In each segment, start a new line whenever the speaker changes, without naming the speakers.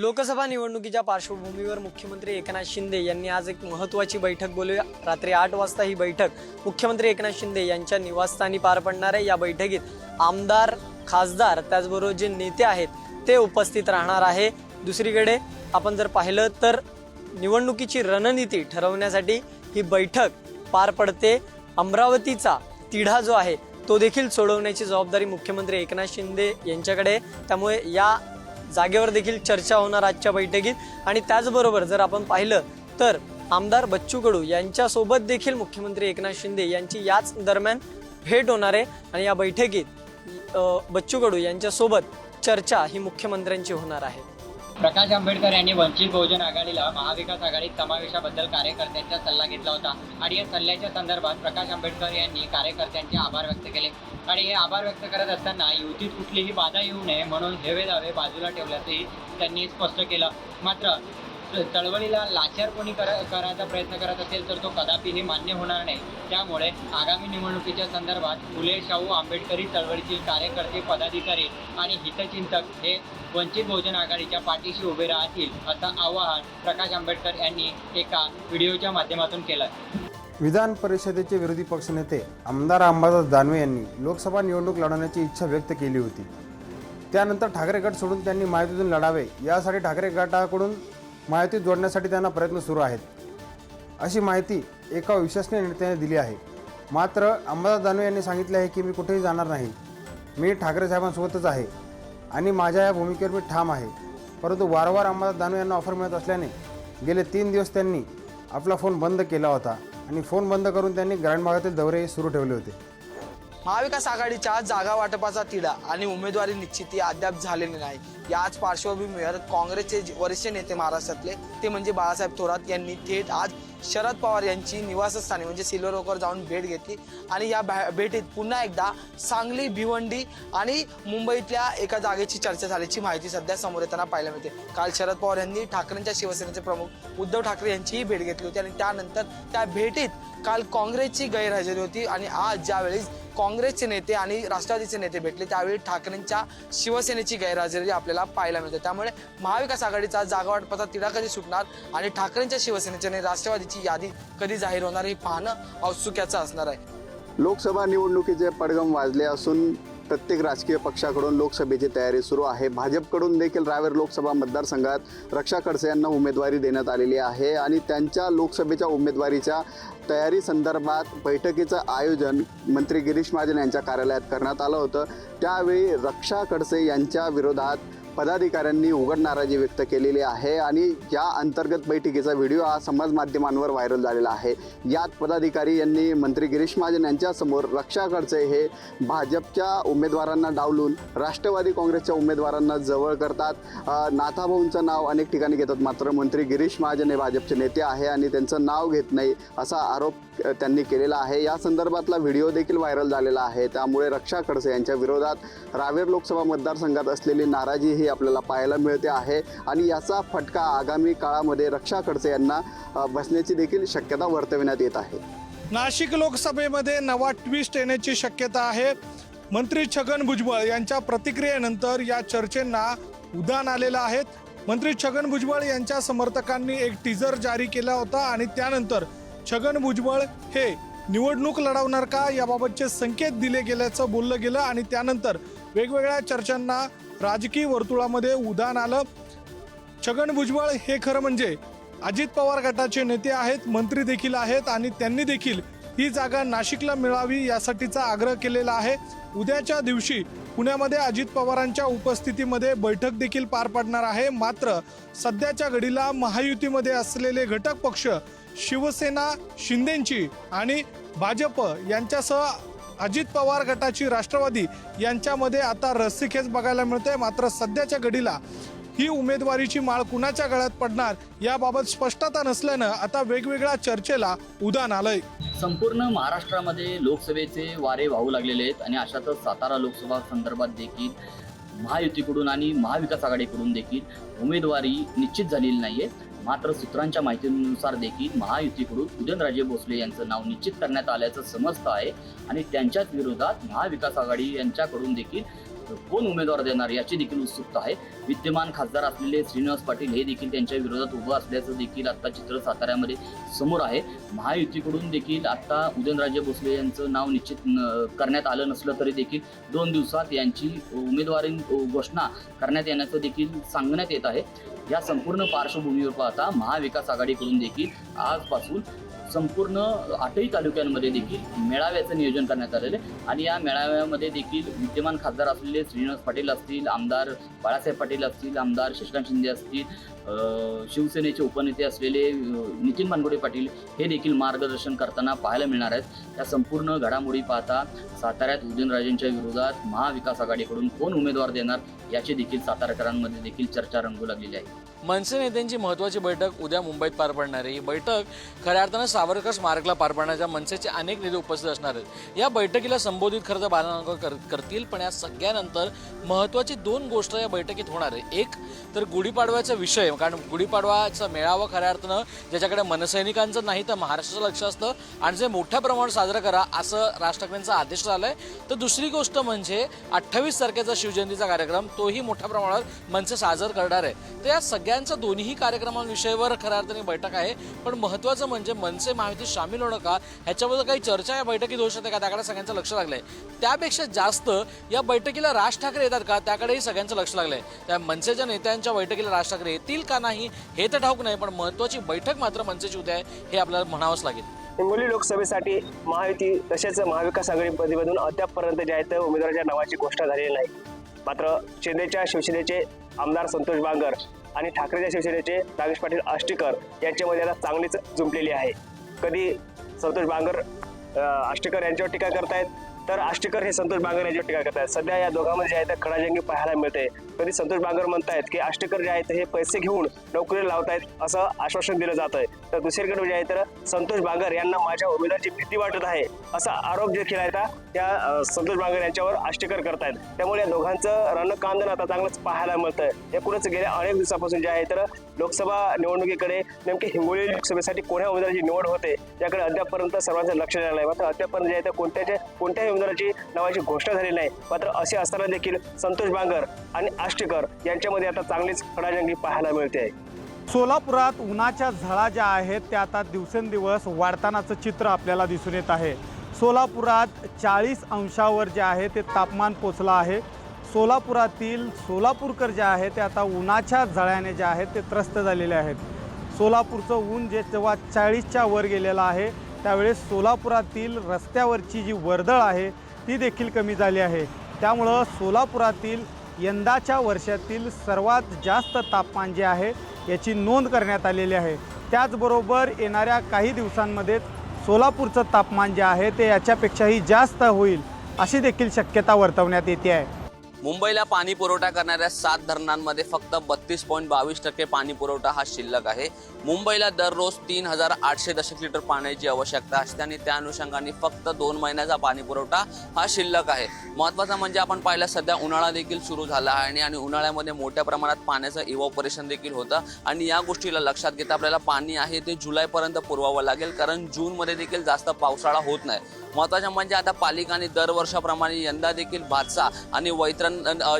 लोकसभा निवडणुकीच्या पार्श्वभूमीवर मुख्यमंत्री एकनाथ शिंदे यांनी आज एक महत्त्वाची बैठक बोलवली रात्री आठ वाजता ही बैठक मुख्यमंत्री एकनाथ शिंदे यांच्या निवासस्थानी पार पडणार आहे. या बैठकीत आमदार खासदार त्याचबरोबर जे नेते आहेत ते उपस्थित राहणार आहे. दुसरीकडे आपण जर पाहिलं तर निवडणुकीची रणनीती ठरवण्यासाठी ही बैठक पार पडते. अमरावतीचा तिढा जो आहे तो देखील सोडवण्याची जबाबदारी मुख्यमंत्री एकनाथ शिंदे यांच्याकडे त्यामुळे या जागेवर देखील चर्चा होणार आजच्या बैठकीत. आणि त्याचबरोबर जर आपण पाहिलं तर आमदार बच्चू कडू यांच्यासोबत देखील मुख्यमंत्री एकनाथ शिंदे यांची याच दरम्यान भेट होणार आहे. आणि या बैठकीत बच्चू कडू यांच्यासोबत चर्चा ही मुख्यमंत्र्यांची होणार आहे.
प्रकाश आंबेडकर यांनी वंचित बहुजन आघाडीला महाविकास आघाडीत समावेशाबद्दल कार्यकर्त्यांचा सल्ला घेतला होता. आणि या सल्ल्याच्या संदर्भात प्रकाश आंबेडकर यांनी कार्यकर्त्यांचे आभार व्यक्त केले. आणि हे आभार व्यक्त करत असताना युतीत कुठलीही बाधा येऊ नये म्हणून हेवे दावे बाजूला ठेवल्याचंही त्यांनी स्पष्ट केलं. मात्र चळवळीला लाचार कोणी कर करायचा प्रयत्न करत असेल तर तो कदापिही मान्य होणार नाही. त्यामुळे आगामी निवडणुकीच्या संदर्भात फुले शाहू आंबेडकरी चळवळीतील कार्यकर्ते पदाधिकारी आणि हितचिंतक हे वंचित बहुजन आघाडीच्या पाठीशी उभे राहतील असं आवाहन प्रकाश आंबेडकर यांनी एका व्हिडिओच्या माध्यमातून केलं.
विधान परिषदेचे विरोधी पक्षनेते आमदार अंबादास दानवे यांनी लोकसभा निवडणूक लढवण्याची इच्छा व्यक्त केली होती. त्यानंतर ठाकरे गट सोडून त्यांनी महायुतीतून लढावे यासाठी ठाकरे गटाकडून माहिती जोडण्यासाठी त्यांना प्रयत्न सुरू आहेत. अशी माहिती एका विश्वसनीय नेत्याने दिली आहे. मात्र अंबादास दानवे यांनी सांगितले आहे की मी कुठेही जाणार नाही. मी ठाकरे साहेबांसोबतच आहे आणि माझ्या या भूमिकेवर मी ठाम आहे. परंतु वारंवार अंबादास दानवे यांना ऑफर मिळत असल्याने गेले तीन दिवस त्यांनी आपला फोन बंद केला होता आणि फोन बंद करून त्यांनी ग्रामीण भागातील दौरे सुरू ठेवले होते.
महाविकास आघाडीच्या जागा वाटपाचा तिढा आणि उमेदवारी निश्चिती अद्याप झालेली नाही. याच पार्श्वभूमीवर काँग्रेसचे जे वरिष्ठ नेते महाराष्ट्रातले ते म्हणजे बाळासाहेब थोरात यांनी थेट आज शरद पवार यांची निवासस्थानी म्हणजे सिल्वर जाऊन भेट घेतली. आणि या भेटीत पुन्हा एकदा सांगली भिवंडी आणि मुंबईतल्या एका जागेची चर्चा झाल्याची माहिती सध्या समोर येताना पाहायला मिळते. काल शरद पवार यांनी ठाकरेंच्या शिवसेनेचे प्रमुख उद्धव ठाकरे यांचीही भेट घेतली होती आणि त्यानंतर त्या भेटीत काल काँग्रेसची गैरहजेरी होती आणि आज ज्यावेळी काँग्रेसचे नेते आणि राष्ट्रवादीचे नेते भेटले त्यावेळी ठाकरेंच्या शिवसेनेची गैरहजेरी आपल्याला पाहायला मिळते. त्यामुळे महाविकास आघाडीचा जागा वाटपाचा तिढा कधी सुटणार आणि ठाकरेंच्या शिवसेनेचे आणि राष्ट्रवादीचे यादी कधी जाहीर होणार हे पाहणं औत्सुक्याचं असणार आहे.
लोकसभा निवडणुकीचे पडगम वाजले असून प्रत्येक राजकीय पक्षाकडून लोकसभेची तयारी सुरू आहे. भाजपकडून देखील रावेर लोकसभा मतदारसंघात रक्षा खडसे यांना उमेदवारी देण्यात आलेली आहे आणि त्यांच्या लोकसभेच्या उमेदवारीच्या तयारी संदर्भात बैठकीचं आयोजन मंत्री गिरीश महाजन यांच्या कार्यालयात करण्यात आलं होतं. त्यावेळी रक्षा खडसे यांच्या विरोधात पदाधिकाऱ्यांनी उघड नाराजी व्यक्त केलेली आहे आणि या अंतर्गत बैठकीचा व्हिडिओ हा समाज माध्यमांवर व्हायरल झालेला आहे. यात पदाधिकारी यांनी मंत्री गिरीश महाजन यांच्यासमोर रक्षा खडसे हे भाजपच्या उमेदवारांना डावलून राष्ट्रवादी काँग्रेसच्या उमेदवारांना जवळ करतात. नाथाभाऊंचं नाव अनेक ठिकाणी घेतात. मात्र मंत्री गिरीश महाजन हे भाजपचे नेते आहे आणि त्यांचं नाव घेत नाही असा आरोप त्यांनी केलेला आहे. या संदर्भातला व्हिडिओ देखील व्हायरल झालेला आहे. त्यामुळे रक्षा खडसे यांच्या विरोधात रावेर लोकसभा मतदारसंघात असलेली नाराजी ही आपल्याला पाहायला मिळते आहे. आणि याचा फटका आगामी काळामध्ये रक्षा खडसे यांना बसण्याची देखील शक्यता वर्तविण्यात येत आहे.
नाशिक लोकसभेमध्ये नवा ट्विस्ट येण्याची शक्यता आहे. मंत्री छगन भुजबळ यांच्या प्रतिक्रियेनंतर या चर्चेंना उदान आलेलं आहे. मंत्री छगन भुजबळ यांच्या समर्थकांनी एक टीजर जारी केला होता आणि त्यानंतर छगन भुजबळ हे निवडणूक लढवणार का याबाबतचे संकेत दिले गेल्याचं बोललं गेलं आणि त्यानंतर वेगवेगळ्या चर्चांना राजकीय वर्तुळामध्ये उदान आलं. छगन भुजबळ हे खरं म्हणजे अजित पवार गटाचे नेते आहेत मंत्री देखील आहेत आणि त्यांनी देखील ही जागा नाशिकला मिळावी यासाठीचा आग्रह केलेला आहे. उद्याच्या दिवशी पुण्यामध्ये अजित पवारांच्या उपस्थितीमध्ये बैठक देखील पार पडणार आहे. मात्र सध्याच्या घडीला महायुतीमध्ये असलेले घटक पक्ष शिवसेना शिंदेंची आणि भाजप यांच्यासह अजित पवार गटाची राष्ट्रवादी यांच्यामध्ये आता रस्सीखेच बघायला मिळते मात्र सध्याच्या घडीला ही उमेदवारीची माळ कुणाच्या गळ्यात पडणार याबाबत स्पष्टता नसल्यानं आता वेगवेगळ्या चर्चेला उदान आलंय.
संपूर्ण महाराष्ट्रामध्ये लोकसभेचे वारे वाहू लागलेले आहेत आणि अशातच सातारा लोकसभा संदर्भात देखील महायुतीकडून आणि महाविकास आघाडीकडून देखील उमेदवारी निश्चित झालेली नाही आहे मात्र सूत्रांच्या माहितीनुसार देखील महायुतीकडून उदयनराजे भोसले यांचं नाव निश्चित करण्यात आल्याचं समजतं आहे आणि त्यांच्याच विरोधात महाविकास आघाडी यांच्याकडून देखील कोण उमेदवार देणार याची देखील उत्सुकता आहे. विद्यमान खासदार असलेले श्रीनिवास पाटील हे देखील त्यांच्या विरोधात उभं असल्याचं देखील आता चित्र साताऱ्यामध्ये समोर आहे. महायुतीकडून देखील आता उदयनराजे भोसले यांचं नाव निश्चित करण्यात आलं नसलं तरी देखील दोन दिवसात यांची उमेदवारी घोषणा करण्यात येण्याचं देखील सांगण्यात येत आहे. या संपूर्ण पार्श्वभूमीवर पाहता महाविकास आघाडीकडून देखील आजपासून संपूर्ण आठही तालुक्यांमध्ये देखील मेळाव्याचं नियोजन करण्यात आलेलं आहे. आणि या मेळाव्यामध्ये देखील विद्यमान खासदार असलेले श्रीनिवास पाटील असतील आमदार बाळासाहेब पाटील असतील आमदार शशिकांत शिंदे असतील शिवसेनेचे उपनेते असलेले नितीन मानगुडे पाटील हे देखील मार्गदर्शन करताना पाहायला मिळणार आहेत. त्या संपूर्ण घडामोडी पाहता साताऱ्यात उदयनराजेंच्या विरोधात महाविकास आघाडीकडून कोण उमेदवार देणार याची देखील सातारकरांमध्ये देखील चर्चा रंगू लागलेली आहे.
मनसे नेत्यांची महत्त्वाची बैठक उद्या मुंबईत पार पडणार आहे. ही बैठक खऱ्या अर्थानं सावरकर स्मारकला पार पाडण्याच्या मनसेचे अनेक नेते उपस्थित असणार आहेत. या बैठकीला संबोधित खर्च तर कर करतील पण या सगळ्यानंतर महत्त्वाची दोन गोष्ट या बैठकीत होणार आहे. एक तर गुढीपाडव्याचा विषय कारण गुढीपाडवाचा मेळावा खऱ्या अर्थानं ज्याच्याकडे मनसैनिकांचं नाही तर महाराष्ट्राचं लक्ष असतं. आणि जे मोठ्या प्रमाणात साजरं करा असं राज ठाकरेंचा आदेश झाला आहे तर दुसरी गोष्ट म्हणजे अठ्ठावीस तारखेचा शिवजयंतीचा कार्यक्रम तोही मोठ्या प्रमाणात मनसे साजर करणार आहे. तर या सगळ्यांचा दोन्ही कार्यक्रमांविषयीवर खऱ्या अर्थाने बैठक आहे. पण महत्त्वाचं म्हणजे मनसे महायुतीत सामील होणं का? ह्याच्याबद्दल काही चर्चा या बैठकीत होऊ शकते का? त्याकडे सगळ्यांचं लक्ष लागलंय. त्यापेक्षा जास्त या बैठकीला राज ठाकरे येतात का? त्याकडेही सगळ्यांचं लक्ष लागलंय. त्या मनसेच्या नेत्यांच्या बैठकीला राज ठाकरे येतील का नाही हे तर ठाऊक नाही पण महत्त्वाची बैठक मात्र मनसेची उद्या आहे हे आपल्याला म्हणावंच लागेल.
हिंगोली लोकसभेसाठी महायुती तसेच महाविकास आघाडीमधून अद्यापपर्यंत जे आहे ते उमेदवाराच्या नावाची घोषणा झालेली नाही. मात्र शिंदेच्या शिवसेनेचे आमदार संतोष बांगर आणि ठाकरेच्या शिवसेनेचे नागेश पाटील आष्टीकर यांच्यामध्ये आता चांगलीच जुंपलेली आहे. कधी संतोष बांगर आष्टीकर यांच्यावर टीका करतायत तर आष्टीकर हे संतोष बांगर यांच्यावर टीका करतायत. सध्या या दोघांमध्ये जे आहे तर खडाजंगी पाहायला मिळते कधी संतोष बांगर म्हणतायत की आष्टीकर जे आहेत हे पैसे घेऊन नोकरी लावतायत असं आश्वासन दिलं जात आहे तर दुसरीकडे म्हणजे आहे तर संतोष बांगर यांना माझ्या उमेदवाराची भीती वाटत आहे. असा आरोप देखील आहे त्या त्या संतोष बांगर यांच्यावर आष्टेकर करतायत. त्यामुळे या दोघांचं रणकांदन आता चांगलंच पाहायला मिळतंय. एकूणच गेल्या अनेक दिवसापासून जे आहे तर लोकसभा निवडणुकीकडे नेमकी हिंगोली लोकसभेसाठी कोण्या उमेदवाराची निवड होते याकडे अद्यापपर्यंत सर्वांचं लक्ष झालं आहे मात्र अद्यापर्यंत जे आहे तर कोणत्याच्या कोणत्याही उमेदवाराची नावाची घोषणा झाली नाही. मात्र असे असताना देखील संतोष बांगर आणि आष्टेकर यांच्यामध्ये आता चांगलीच खडाजंगी पाहायला मिळते. आहे
सोलापुरात उन्हाच्या झळा ज्या आहेत त्या आता दिवसेंदिवस वाढतानाचं चित्र आपल्याला दिसून येत आहे. सोलापुरात चाळीस अंशावर जे आहे ते तापमान पोचलं आहे. सोलापुरातील सोलापूरकर जे आहे ते आता उन्हाच्या झळ्याने जे आहेत ते त्रस्त झालेले आहेत. सोलापूरचं ऊन जे जेव्हा चाळीसच्या वर गेलेलं आहे त्यावेळेस सोलापुरातील रस्त्यावरची जी वर्दळ आहे ती देखील कमी झाली आहे. त्यामुळं सोलापुरातील यंदाच्या वर्षातील सर्वात जास्त तापमान जे आहे याची नोंद करण्यात आलेली आहे. त्याचबरोबर येणाऱ्या काही दिवसांमध्ये सोलापूरचं तापमान जे आहे ते याच्यापेक्षाही जास्त होईल अशी देखील शक्यता वर्तवण्यात येते आहे.
मुंबईला पाणी पुरवठा करणाऱ्या सात धरणांमध्ये फक्त बत्तीस पॉईंट बावीस टक्के पाणी पुरवठा हा शिल्लक आहे. मुंबईला दररोज तीन हजार आठशे दशक लिटर पाण्याची आवश्यकता असते आणि त्या अनुषंगाने फक्त दोन महिन्याचा पाणी पुरवठा हा शिल्लक आहे. महत्त्वाचा म्हणजे आपण पाहिलं सध्या उन्हाळा देखील सुरू झाला आहे आणि आणि उन्हाळ्यामध्ये मोठ्या प्रमाणात पाण्याचं इव्हॉपरेशन देखील होतं. आणि या गोष्टीला लक्षात घेता आपल्याला पाणी आहे ते जुलैपर्यंत पुरवावं लागेल कारण जूनमध्ये देखील जास्त पावसाळा होत नाही. महत्त्वाचं म्हणजे आता पालिकाने दरवर्षाप्रमाणे यंदा देखील भातसा आणि वैतरण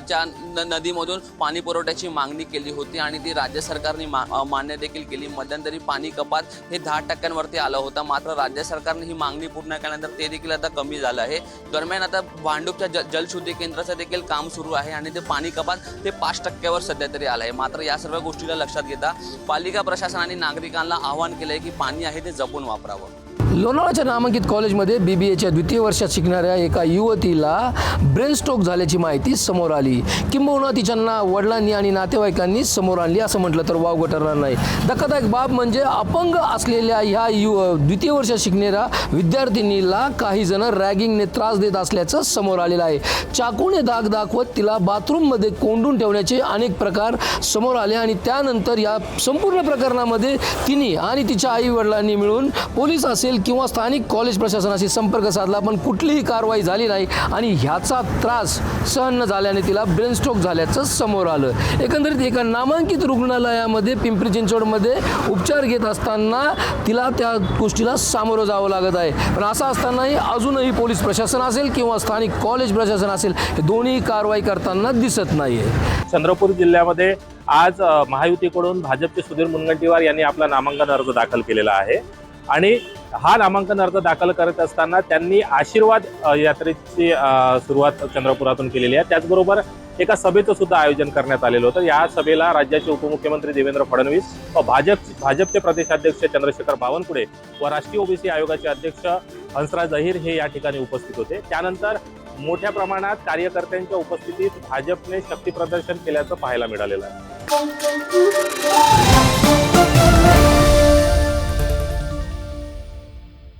च्या न- नदीमधून पाणी पुरवठ्याची मागणी केली होती आणि ती राज्य सरकारने मा मान्य देखील केली. मध्यंतरी पाणी कपात हे दहा टक्क्यांवरती आलं होतं. मात्र राज्य सरकारने ही मागणी पूर्ण केल्यानंतर ते देखील आता कमी झालं आहे. दरम्यान आता भांडूपच्या ज जलशुद्धी केंद्राचं देखील काम सुरू आहे आणि ते पाणी कपात ते पाच टक्क्यावर सध्या तरी आलं आहे. मात्र या सर्व गोष्टीला लक्षात घेता पालिका प्रशासनाने नागरिकांना आवाहन केलं आहे की पाणी आहे ते जपून वापरावं.
लोणावळ्याच्या नामांकित कॉलेजमध्ये बी बी एच्या द्वितीय वर्षात शिकणाऱ्या एका युवतीला ब्रेन स्ट्रोक झाल्याची माहिती समोर आली. किंबहुना तिच्यांना वडिलांनी आणि नातेवाईकांनी समोर आणली. असं म्हटलं तर वाव ठरणार नाही. धक्कादायक बाब म्हणजे अपंग असलेल्या ह्या यु द्वितीय वर्षात शिकणाऱ्या विद्यार्थिनीला काही जण रॅगिंगने त्रास देत असल्याचं समोर आलेलं आहे. चाकूने दाग दाखवत तिला बाथरूममध्ये कोंडून ठेवण्याचे अनेक प्रकार समोर आले आणि त्यानंतर या संपूर्ण प्रकरणामध्ये तिने आणि तिच्या आई वडिलांनी मिळून पोलीस असेल किंवा स्थानिक कॉलेज प्रशासनाशी संपर्क साधला पण कुठलीही कारवाई झाली नाही आणि ह्याचा त्रास सहन न झाल्याने तिला ब्रेन स्ट्रोक झाल्याचं समोर आलं. एकंदरीत एका नामांकित रुग्णालयामध्ये पिंपरी चिंचवडमध्ये उपचार घेत असताना तिला त्या गोष्टीला सामोरं जावं लागत आहे. पण असं असतानाही अजूनही पोलीस प्रशासन असेल किंवा स्थानिक कॉलेज प्रशासन असेल हे दोन्ही कारवाई करताना दिसत नाही आहे
चंद्रपूर जिल्ह्यामध्ये आज महायुतीकडून भाजपचे सुधीर मुनगंटीवार यांनी आपला नामांकन अर्ज दाखल केलेला आहे. आणि हा नामांकन अर्ज दाखल करत असताना त्यांनी आशीर्वाद यात्रेची सुरुवात चंद्रपुरातून केलेली आहे. त्याचबरोबर एका सभेचं सुद्धा आयोजन करण्यात आलेलं होतं. या सभेला राज्याचे उपमुख्यमंत्री देवेंद्र फडणवीस व भाजप भाजपचे प्रदेशाध्यक्ष चंद्रशेखर बावनकुळे व राष्ट्रीय ओबीसी आयोगाचे अध्यक्ष हंसराज अहिर हे या ठिकाणी उपस्थित होते. त्यानंतर मोठ्या प्रमाणात कार्यकर्त्यांच्या उपस्थितीत भाजपने शक्ती प्रदर्शन केल्याचं पाहायला मिळालेलं आहे.